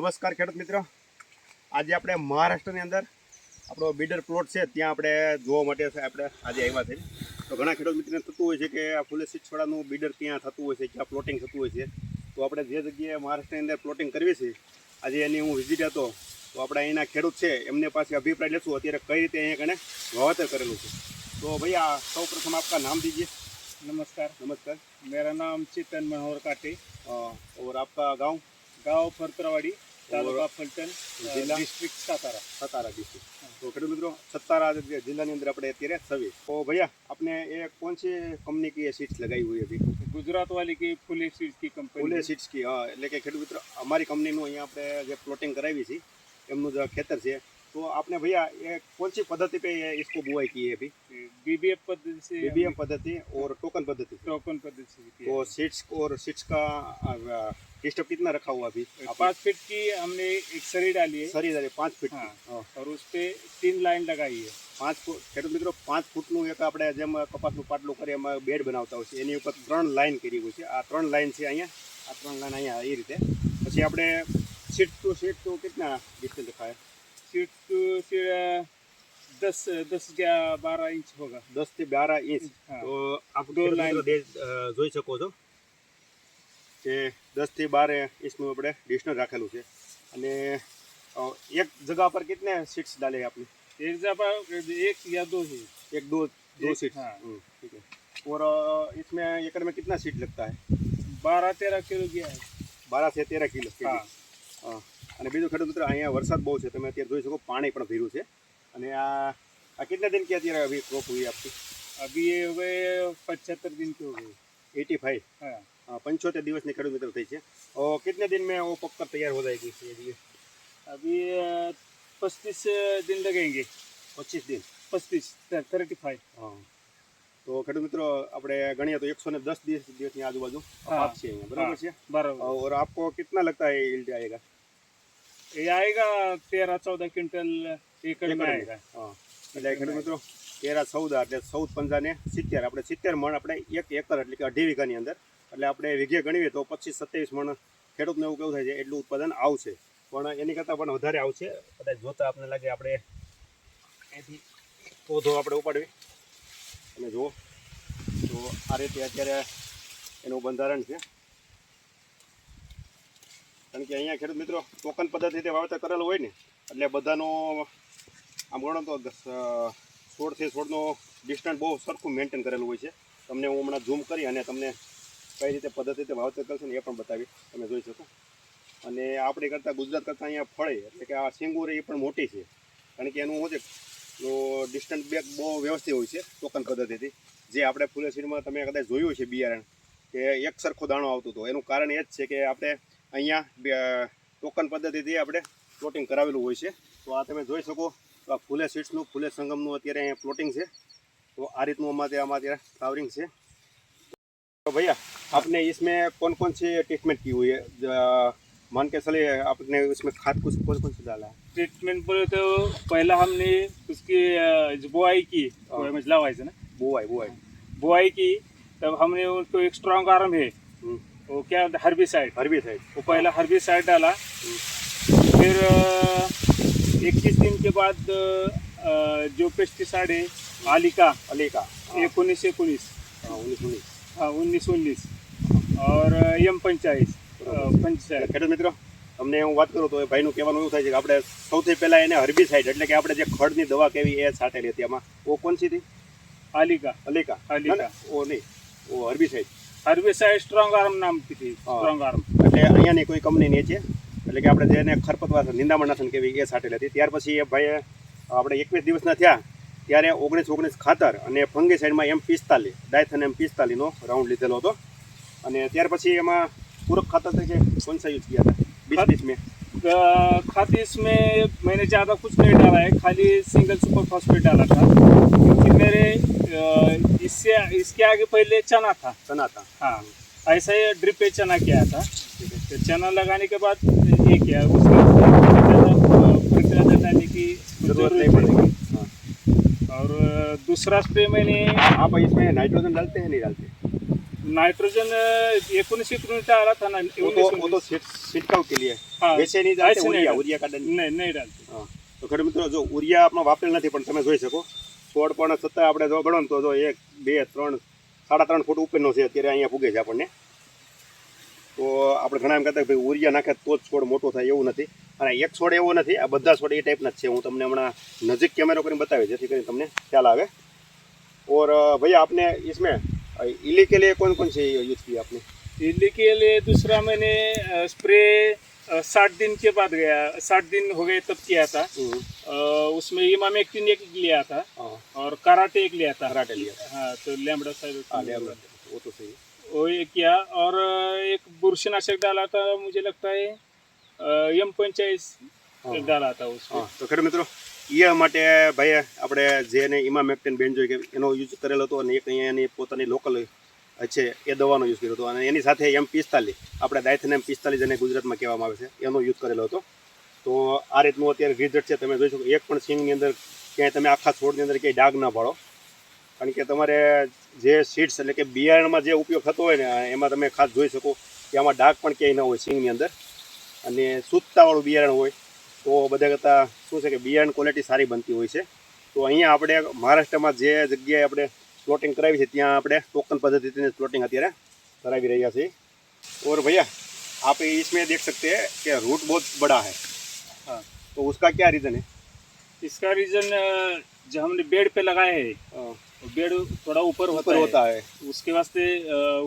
નમસ્કાર ખેડૂત મિત્ર. આજે આપણે મહારાષ્ટ્રની અંદર આપણો બિડર પ્લોટ છે ત્યાં આપણે જોવા માટે આપણે આજે આવ્યા છે તો ઘણા ખેડૂત મિત્રને થતું હોય છે કે આ ફુલેસી છોડાનું બીડર ત્યાં થતું હોય છે ક્યાં પ્લોટિંગ થતું હોય છે. તો આપણે જે જગ્યાએ મહારાષ્ટ્રની અંદર પ્લોટિંગ કરવી છે આજે એની હું વિઝિટ હતો. તો આપણે અહીંના ખેડૂત છે એમને પાસે અભિપ્રાય લેશું અત્યારે કઈ રીતે અહીંયા કણે વાવેતર કરેલું છે. તો ભાઈ આ સૌ પ્રથમ આપકા નામ દીજીએ. નમસ્કાર. નમસ્કાર. મારા નામ चेतन મનોહર काटे और आपका ગાઉં गांव फरतरावाड़ी તાલુકા ફલટણ જિલ્લાની અંદર આપણે અત્યારે સવે તો ભૈયા આપને એ કોણ છે કંપની કી સીટ્સ લગાવી હોય ગુજરાત વાલી કી ફૂલે સીટ્સ કી કંપની સીટ્સ કી હા. એટલે કે ખેડૂત અમારી કંપનીનું અહીંયા આપણે જે પ્લોટિંગ કરાવી છે એમનું જે ખેતર છે. તો आपने भैया ये कौन सी पद्धति पे ये इसको बुआई की है अभी बीबीएफ पद्धति से बीबीएम पद्धति और टोकन पद्धति टोकन पद्धति से किया तो है। सीट्स और सीट्स का डिस्टर्ब कितना रखा हुआ अभी पाँच फीट की हमने एक सरी डाली है सरी सरी पाँच फीट हाँ। हाँ और उस पे तीन लाइन लगाई है પાંચ ફૂટ ખેડૂત મિત્રો પાંચ ફૂટનું એક આપણે જેમ કપાસનું પાટલું કરીએ એમાં બેડ બનાવતા હોય છે એની ઉપર ત્રણ લાઈન કરી હોય છે આ ત્રણ લાઈન છે અહીંયા આ ત્રણ લાઈન અહીંયા એ રીતે પછી આપણે સીટ ટુ સીટ ટુ કેટલા ડિસ્ટન્સ રખાય सीट टू सीट दस दस या बारह इंच होगा દસથી બાર ઇંચ હા. તો આપ દો ખેડૂત line. મિત્રો દેખ- અ, જોઈ શકો છો કે દસથી બાર ઇંચનું આપણે ડિસ્ટન્સ રાખેલું છે અને અ, એક જગા પર કિતને सीट्स डाले हैं आपने एक जगह एक या दो ही एक दो दो एक, सीट हाँ। ठीक है और अ, इसमें एकड़ में कितना सीट लगता है बारह तेरह किलो गया है બારા છે તેર કિલો હા હા અને બીજું ખેડૂત મિત્ર અહીંયા વરસાદ બહુ છે. તમે અત્યારે જોઈ શકો પાણી પણ ભીરું છે. અને આ આ કેટલા દિન કે અત્યારે અભી ક્રોપ હુઈ આપતી? અભી હવે પંચોતેર દિન કે હોય એટી ફાઈવ હા. પંચોતેર દિવસની ખેડૂત મિત્ર થઈ છે. ઓ કેટલા દિન મેં વો પક્કર તૈયાર હો જાયગી છે અભી પચીસ દિન લગાએંગે પચીસ દિન? પચીસ થર્ટી ફાઈવ હા તો ખેડૂત મિત્રો આપણે ગણીએ તો એકસો ને દસ દિવસ દિવસની આજુબાજુ પાક છે બરાબર છે? બરાબર. ઓર આપકો કેટલા લગતા હે ઈલ્ડ આયેગા? ये आएगा तेरह चौदह क्विंटल एकड़ में એકડ आएगा હા એટલે ખેડૂત મિત્રો તેરા ચૌદા એટલે ચૌદ પંજાને સિત્તેર આપણે સિત્તેર મણ આપણે એક એકર એટલે કે અઢી વીઘાની અંદર એટલે આપણે વીઘે ગણીએ તો પચીસ સત્યાવીસ મણ ખેડૂતને એવું કેવું થાય છે એટલું ઉત્પાદન આવશે પણ એની કરતાં પણ વધારે આવશે કદાચ જોતા આપણને લાગે આપણે અહીંથી પોધો આપણે ઉપાડવી અને જુઓ તો આ રીતે અત્યારે એનું બંધારણ છે કારણ કે અહીંયા ખેડૂત મિત્રો ટોકન પદ્ધતિથી વાવેતર કરેલું હોય ને, એટલે બધાનો આમ ગણો તો સોળથી સોળનો ડિસ્ટન્સ બહુ સરખું મેન્ટેન કરેલું હોય છે. તમને હું હમણાં ઝૂમ કરી અને તમને કઈ રીતે પદ્ધતિથી વાવેતર કરશે ને એ પણ બતાવી તમે જોઈ શકો. અને આપણે કરતાં ગુજરાત કરતાં અહીંયા ફળે, એટલે કે આ સિંગુર એ પણ મોટી છે. કારણ કે એનું શું છે ડિસ્ટન્સ બેક બહુ વ્યવસ્થિત હોય છે ટોકન પદ્ધતિથી. જે આપણે ફૂલેસીરમાં તમે કદાચ જોયું છે બિયારણ, કે એક સરખો દાણો આવતું હતો. એનું કારણ એ જ છે કે આપણે અહીંયા બે- ટોકન પદ્ધતિથી આપણે પ્લોટિંગ કરાવેલું હોય છે તો આ તમે જોઈ શકો તો આ ફૂલે સીટ્સનું ફૂલે સંગમનું અત્યારે અહીંયા પ્લોટિંગ છે તો આ રીતનું અમારે આમાં અત્યારે ફ્લાવરિંગ છે तो भैया आपने इसमें कौन कौन सी ट्रीटमेंट की हुई है ज- मान के चलिए आपने इसमें खाद कुछ कौन कौन सी डाला है ट्रीटमेंट बोले तो पहला हमने उसकी अ, जो बुआई की हाँ। मतलब है ना बुआई बुआई बुआई की तब हमने उसको एक स्ट्रॉन्ग आर्म है हम्म, वो क्या हर्बिसाइड हरबी साइड वो पहला हर्बिसाइड डाला फिर इक्कीस दिन के बाद अ, जो पेस्टिसाइड है आलिका अली का एक उन्नीस एकोनीस हाँ, उन्नीस उन्नीस हाँ उन्नीस उन्नीस और एम पंचाईस पंचायत ખેડૂત મિત્રો તમને હું વાત કરું તો એ ભાઈનું કહેવાનું એવું થાય છે કે આપણે સૌથી પહેલાં એને હર્બીસાઇડ એટલે કે આપણે જે ખડની દવા કેવી એ છાંટેલી હતી એમાં ઓ કોણ સી હતી आलिका અલીકા અલીકા. ના, ના, ઓ નહીં ઓ હર્બીસાઇડ हर्बिसाइड स्ट्रॉन्ग आर्म नाम की थी हाँ। स्ट्रॉन्ग आर्म એટલે અહીંયાની કોઈ કંપનીની છે એટલે કે આપણે જેને ખરપતવાર નિંદામણનાશન કેવી એ છાંટેલી હતી ત્યાર પછી એ ભાઈએ આપણે એકવીસ દિવસના થયા ત્યારે ઓગણીસ ઓગણીસ ખાતર અને ફંગીસાઇડમાં એમ પિસ્તાલીસ ડાયથન એમ પિસ્તાલીસનો રાઉન્ડ લીધેલો હતો અને ત્યાર પછી એમાં પૂરક ખાતર તરીકે કોણ સા યુઝ किया था बीस बीस में अ, खाद इसमें मैंने ज़्यादा कुछ नहीं डाला है खाली सिंगल सुपर फॉस्फेट डाला था क्योंकि मेरे अ, इससे इसके आगे पहले चना था चना था हाँ ऐसा ही ड्रिप पे चना किया था तो चना लगाने के बाद ये किया उसके बाद फर्टिलाइजर डालने की जरूरत नहीं जरूरत पड़ेगी पड़ेगी हाँ। और अ, दूसरा स्प्रे मैंने आप इसमें नाइट्रोजन डालते हैं नहीं डालते नाइट्रोजन अ, एकोणीस एकोणीस डाला था ना वो तो उन्नीस वो तो छिट- छिड़काव के लिए हाँ, वैसे नहीं डालते ऐसे नहीं ઉરિયા डालते। ઉરિયા કાઢે नहीं नहीं डालते હા તો ખેડૂત મિત્રો જો ઉરિયા આપણો વાપરેલ નથી પણ તમે જોઈ શકો છોડ પણ છતાં આપણે જો ગણો ને તો જો એક બે ત્રણ સાડા ત્રણ ફૂટ ઉપરનો છે અત્યારે અહીંયા પૂગે છે આપણને તો આપણે ઘણા એમ કહેતા કે ભાઈ ઉરિયા નાખે તો જ છોડ મોટો થાય એવું નથી અને એક છોડ એવો નથી આ બધા છોડ એ ટાઈપના જ છે હું તમને હમણાં નજીક કેમેરો કરીને બતાવીશ જેથી કરીને તમને ખ્યાલ આવે और अ, भैया आपने इसमें अ, इली के लिए कौन कौन से यूज किया आपने इल्ली के लिए दूसरा मैंने अ, स्प्रे साठ दिन के बाद गया साठ दिन हो गए तब किया था अ, उसमें इमामेक्टिन एक लिया था हाँ और कराटे एक लिया था कराटे लिया हाँ तो लैम्बडा साइड हाँ ले वो तो सही है वो एक किया और एक बुरशीनाशक डाला था मुझे लगता है एम पंचाईस हाँ। डाला था उसमें હા તો ખેડૂત મિત્રો એ માટે ભાઈએ આપણે જેને ઇમામેક્ટિન બેન્જોય કે એનો યુઝ કરેલો હતો અને એક અહીંયા એની પોતાની લોકલ છે એ દવાનો યુઝ કર્યો હતો અને એની સાથે એમ પિસ્તાલીસ આપણે દાયથન એમ પિસ્તાલીસ અને ગુજરાતમાં કહેવામાં આવે છે એનો યુઝ કરેલો હતો તો આ રીતનું અત્યારે રિઝલ્ટ છે તમે જોઈ શકો એક પણ સિંગની અંદર ક્યાંય તમે આખા છોડની અંદર ક્યાંય ડાઘ ના પાડો કારણ કે તમારે જે સીડ્સ એટલે કે બિયારણમાં જે ઉપયોગ થતો હોય ને એમાં તમે ખાસ જોઈ શકો કે આમાં ડાઘ પણ ક્યાંય ન હોય સિંગની અંદર અને શુદ્ધતાવાળું બિયારણ હોય તો બધા કરતાં શું છે કે બિયારણ ક્વોલિટી સારી બનતી હોય છે તો અહીંયા આપણે મહારાષ્ટ્રમાં જે જગ્યાએ આપણે પ્લોટિંગ કરાવી છે ત્યાં આપણે ટોકન પદ્ધતિથી પ્લોટિંગ અત્યારે કરાવી રહ્યા છીએ और भैया आप इसमें देख सकते हैं कि रूट बहुत बड़ा है हाँ तो उसका क्या रीज़न है इसका रीजन जो हमने बेड पे लगाए है अ, वो बेड थोड़ा ऊपर होता ऊपर है होता है उसके वास्ते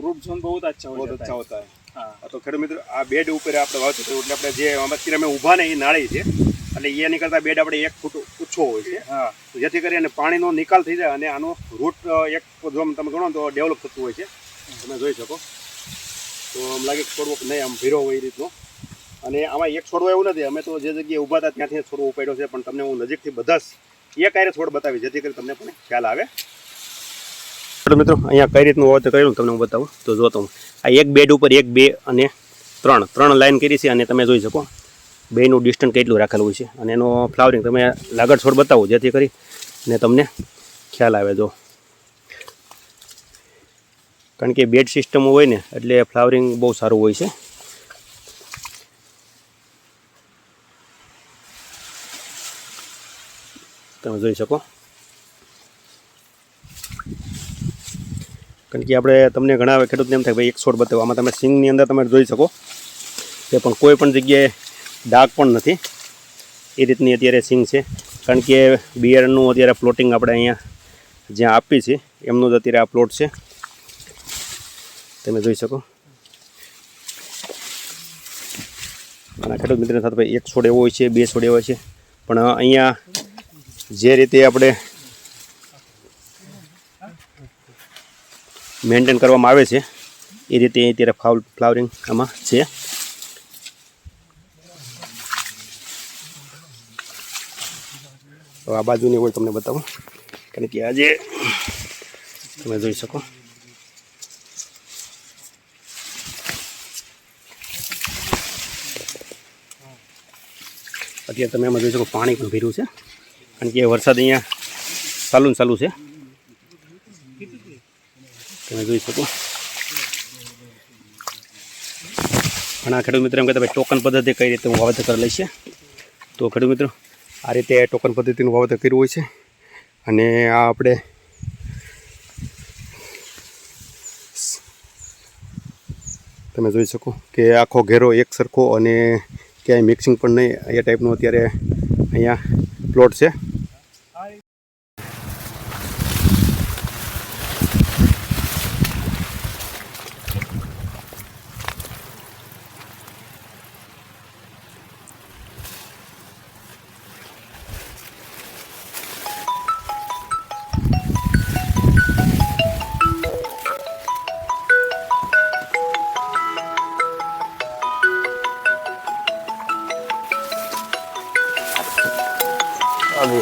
रूट जोन बहुत अच्छा हो बहुत जाता अच्छा है होता है हाँ આ તો ખેડૂત મિત્રો આ બેડ ઉપર આપણે વાવતું હતું એટલે આપણે જે અત્યારે અમે ઊભા ને એ નાળી છે એટલે એ નીકળતા બેડ આપણે એક ફૂટ ઊંચો હોય છે हाँ તો જેથી કરીને પાણીનો નિકાલ થઈ જાય અને આનો રૂટ એક જો આમ તમે ગણો ને તો ડેવલપ થતું હોય છે તમે જોઈ શકો તો આમ લાગે કે છોડવો નહીં આમ ભીરો હોય એ રીતનો અને આમાં એક છોડવો એવું નથી. અમે તો જે જગ્યાએ ઊભા હતા ત્યાંથી છોડવો ઉપાડ્યો છે, પણ તમને હું નજીકથી બધા જ એક આયરે છોડ બતાવી જેથી કરી તમને પણ ખ્યાલ આવે. મિત્રો, અહીંયા કઈ રીતનું વાવેતર કરેલું તમને હું બતાવું. તો જો તમે આ એક બેડ ઉપર એક, બે અને ત્રણ. ત્રણ લાઈન કરી છે અને તમે જોઈ શકો. બેનું ડિસ્ટન્સ કેટલું રાખેલું છે. અને એનો ફ્લાવરિંગ તમે લાગડ છોડ બતાવો, જેથી કરી ને તમને ખ્યાલ આવે. જો. કારણ કે બેડ સિસ્ટમ હોય ને, એટલે ફ્લાવરિંગ બહુ સારું હોય છે. તમે જોઈ શકો. કારણ કે આપણે તમને ઘણા ખેડૂતને એમ થાય ભાઈ, એક છોડ બતાવો. આમાં તમે સિંગની અંદર તમે જોઈ શકો. કે પણ કોઈ પણ જગ્યાએ ડાઘ પણ નથી. એ રીતની અત્યારે સિંગ છે. કારણ કે બિયારણનું અત્યારે પ્લોટિંગ આપણે અહીંયા જ્યાં આપી છે, એમનું જ અત્યારે આ પ્લોટ છે. તમે જોઈ શકો. અને ખેડૂત મિત્રો સાથે ભાઈ, એક છોડ એવો હોય છે, બે છોડ એવો છે. પણ અહીંયા જે રીતે આપણે મેન્ટેન કરવામાં આવે છે, એ રીતે અત્યારે ફાઉલ ફ્લાવરિંગ આમાં છે. તો આ બાજુની હોય તમને બતાવું. કારણ કે આજે તમે જોઈ શકો. અત્યારે તમે એમાં જોઈ શકો, પાણી પણ ભીરું છે. કારણ કે વરસાદ અહીંયા ચાલુ ને ચાલુ છે. તમે જોઈ શકો. ઘણા ખેડૂત મિત્રો એમ કહેતા ભાઈ ટોકન પદ્ધતિ કઈ રીતે હું વાવેતર કરી લઈશ છે. તો ખેડૂત મિત્રો, આ રીતે ટોકન પદ્ધતિનું વાવેતર કર્યું હોય છે. અને આ આપણે તમે જોઈ શકો કે આખો ઘેરો એક સરખો અને ક્યાંય મિક્સિંગ પણ નહીં. એ ટાઈપનું અત્યારે અહીંયા પ્લોટ છે.